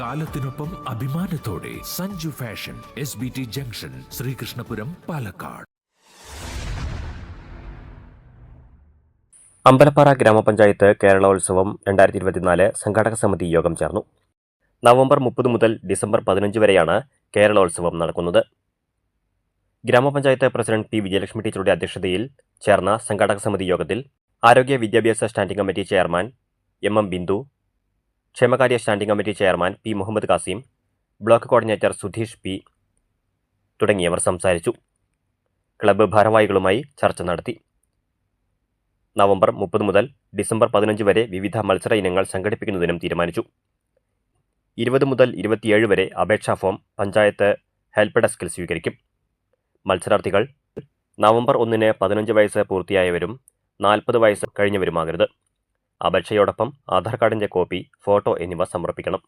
കാലത്തിനൊപ്പം അഭിമാനത്തോടെ Sanju fashion S B T junction Sreekrishnapuram Palakkad. Ambalappara ഗ്രാമപഞ്ചായത്ത് കേരളോത്സവം രണ്ടായിരത്തി ഇരുപത്തിനാല് സംഘാടക സമിതി യോഗം ചേർന്നു. നവംബർ മുപ്പത് മുതൽ ഡിസംബർ പതിനഞ്ച് വരെയാണ് കേരളോത്സവം നടക്കുന്നത്. ഗ്രാമപഞ്ചായത്ത് പ്രസിഡന്റ് പി വിജയലക്ഷ്മി ടീച്ചറുടെ അധ്യക്ഷതയിൽ ചേർന്ന സംഘാടക സമിതി യോഗത്തിൽ ആരോഗ്യ വിദ്യാഭ്യാസ standing committee chairman M M Bindu ക്ഷേമകാര്യ standing committee chairman P Muhammad Kasim block coordinator Sudheesh P തുടങ്ങിയവർ സംസാരിച്ചു. ക്ലബ്ബ് ഭാരവാഹികളുമായി ചർച്ച നടത്തി. നവംബർ മുപ്പത് മുതൽ ഡിസംബർ പതിനഞ്ച് വരെ വിവിധ മത്സര ഇനങ്ങൾ സംഘടിപ്പിക്കുന്നതിനും തീരുമാനിച്ചു. ഇരുപത് മുതൽ ഇരുപത്തിയേഴ് വരെ അപേക്ഷാ ഫോം പഞ്ചായത്ത് ഹെൽപ്പ് ഡെസ്കിൽ സ്വീകരിക്കും. മത്സരാർത്ഥികൾ നവംബർ ഒന്നിന് പതിനഞ്ച് വയസ്സ് പൂർത്തിയായവരും നാൽപ്പത് വയസ്സ് കഴിഞ്ഞവരുമാകരുത്. അപേക്ഷയോടൊപ്പം ആധാർ കാർഡിന്റെ കോപ്പി ഫോട്ടോ എന്നിവ സമർപ്പിക്കണം.